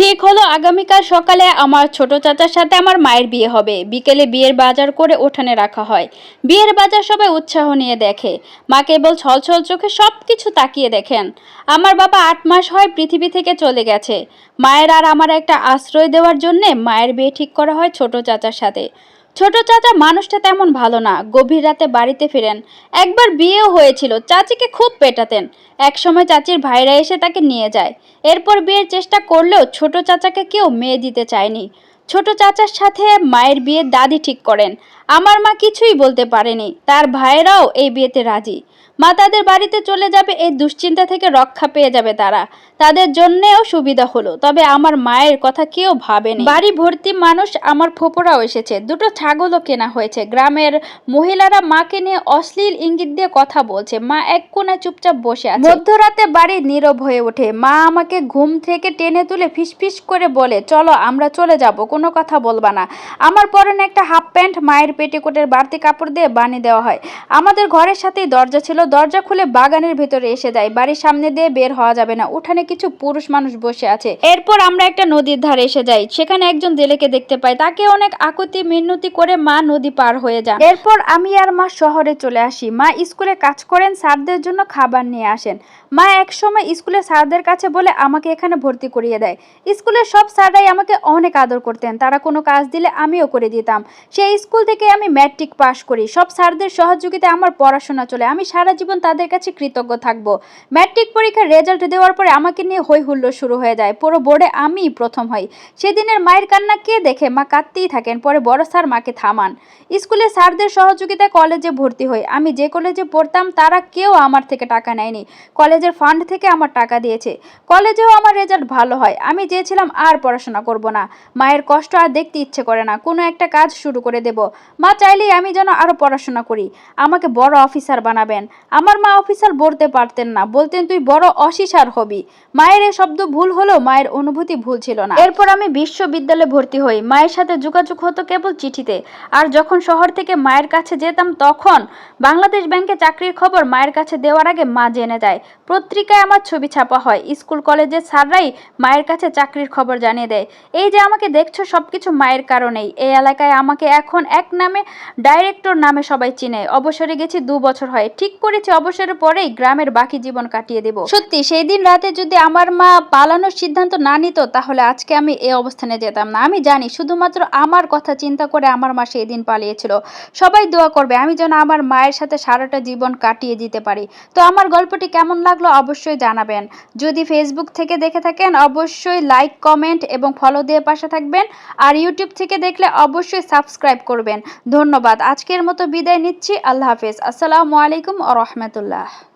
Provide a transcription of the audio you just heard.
ঠিক হলো, আগামীকাল সকালে আমার ছোট চাচার সাথে আমার মায়ের বিয়ে হবে। বিকেলে বিয়ের বাজার করে ওঠানে রাখা হয়। বিয়ের বাজার সবাই উৎসাহ নিয়ে দেখে। মা কেবল ছল ছল চোখে সব কিছু তাকিয়ে দেখেন। আমার বাবা আট মাস হয় পৃথিবী থেকে চলে গেছে। মায়ের আর আমার একটা আশ্রয় দেওয়ার জন্যে মায়ের বিয়ে ঠিক করা হয় ছোট চাচার সাথে। ছোট চাচা মানুষটা তেমন ভালো না, গভীর রাতে বাড়িতে ফেরেন। একবার বিয়েও হয়েছিল, চাচিকে খুব পেটাতেন। একসময় চাচির ভাইরা এসে তাকে নিয়ে যায়। এরপর বিয়ের চেষ্টা করলেও ছোট চাচাকে কেউ মেয়ে দিতে চায়নি। ছোট চাচার সাথে মায়ের বিয়ে দাদি ঠিক করেন। আমার মা কিছুই বলতে পারেনি। তার ভাইয়েরাও এই বিয়েতে রাজি। মা তাদের বাড়িতে চলে যাবে, এই দুশ্চিন্তা থেকে রক্ষা পেয়ে যাবে তারা। তাদের জন্যেও সুবিধা হলো, তবে আমার মায়ের কথা কেউ ভাবেনি। বাড়ি ভর্তি মানুষ আমার ফোপরাও এসেছে। দুটো ছাগলও কেনা হয়েছে। গ্রামের মহিলারা মাকে নিয়ে অশ্লীল ইঙ্গিত দিয়ে কথা বলছে। মা এক কোনায় চুপচাপ বসে আছে। মধ্যরাতে বাড়ি নীরব হয়ে ওঠে। মা আমাকে ঘুম থেকে টেনে তুলে ফিসফিস করে বলে, চলো, আমরা চলে যাব, কোনো কথা বলবা না। আমার পরনে একটা হাফ প্যান্ট মায়ের পেটিকোটের বাড়তি কাপড় দিয়ে বানিয়ে দেওয়া হয়। আমাদের ঘরের সাথেই দরজা ছিল দরজা খুলে বাগানের ভেতরে এসে যায়। বাড়ির সামনে দিয়ে বের হওয়া যাবে না। উঠানে কিছু পুরুষ মানুষ বসে আছে। এরপর আমরা একটা নদীর ধারে এসে যাই। সেখানে একজন জেলেকে দেখতে পাই। তাকে অনেক আকুতি, মিনতি করে মা নদী পার হয়ে যান। এরপর আমি আর মা শহরে চলে আসি। মা স্কুলে কাজ করেন, স্যারদের জন্য খাবার নিয়ে আসেন। মা একসময় স্কুলে স্যারদের কাছে বলে আমাকে এখানে ভর্তি করিয়ে দেয়। স্কুলের সব স্যাররাই আমাকে অনেক আদর করতেন। তারা কোনো কাজ দিলে আমিও করে দিতাম। সেই স্কুল থেকে আমি ম্যাট্রিক পাশ করি। সব স্যারদের সহযোগিতায় আমার পড়াশোনা চলে। আমি সারা জীবন তাদের কাছে কৃতজ্ঞ থাকব। ম্যাট্রিক পরীক্ষার রেজাল্ট দেওয়ার পরে আমাকে নিয়ে হই হুল্লোড় শুরু হয়ে যায়। পুরো বোর্ডে আমিই প্রথম হই। সেদিনের মায়ের কান্না কে দেখে? মা কাঁদতেই থাকেন। পরে বড় স্যার মাকে থামান। স্কুলে স্যারদের সহযোগিতায় কলেজে ভর্তি হই। আমি যে কলেজে পড়তাম, তারা কেউ আমার থেকে টাকা নেয়নি। কলেজের ফান্ড থেকে আমার টাকা দিয়েছে। কলেজেও আমার রেজাল্ট ভালো হয়। আমি চেয়েছিলাম আর পড়াশোনা করব না। মায়ের কষ্ট আর দেখতে ইচ্ছে করে না। কোনো একটা কাজ শুরু করে দেব। মা চাইলেই আমি যেন আরও পড়াশোনা করি। আমাকে বড় অফিসার বানাবেন। আমার মা অফিসার বলতে পারতেন না। বলতেন, তুই বড় অফিসার হবি। মায়ের এই শব্দ ভুল হলেও মায়ের অনুভূতি ভুল ছিল না। এরপর আমি বিশ্ববিদ্যালয়ে ভর্তি হই। মায়ের সাথে যোগাযোগ হতো কেবল চিঠিতে। আর যখন শহর থেকে মায়ের কাছে যেতাম, তখন বাংলাদেশ ব্যাংকে চাকরির খবর মায়ের কাছে দেওয়ার আগে মা জেনে যায়। পত্রিকায় আমার ছবি ছাপা হয়। স্কুল কলেজের স্যাররাই মায়ের কাছে চাকরির খবর জানিয়ে দেয়। এই যে আমাকে দেখছ, সবকিছু মায়ের কারণেই। এই এলাকায় আমাকে এখন এক নামে ডাইরেক্টর নামে সবাই চিনে। অবসরে গেছি দু বছর হয়। ঠিক করেছি অবসরের পরেই গ্রামের বাকি জীবন কাটিয়ে দেব। সত্যি সেই দিন রাতে যদি আমার মা পালানোর সিদ্ধান্ত না নিত, তাহলে আজকে আমি এই অবস্থানে যেতাম না। আমি জানি, শুধুমাত্র আমার কথা চিন্তা করে আমার মা সেই দিন পালিয়েছিল। সবাই দোয়া করবে, আমি যেন আমার মায়ের সাথে সারাটা জীবন কাটিয়ে দিতে পারি। তো আমার গল্পটি কেমন লাগল অবশ্যই জানাবেন। যদি ফেসবুক থেকে দেখে থাকেন, অবশ্যই লাইক কমেন্ট এবং ফলো দিয়ে পাশে থাকবেন। আর ইউটিউব থেকে দেখলে অবশ্যই সাবস্ক্রাইব করবেন। ধন্যবাদ, আজকের মতো বিদায় নিচ্ছি। আল্লাহ হাফেজ। আসসালামু আলাইকুম ও রহমতুল্লাহ।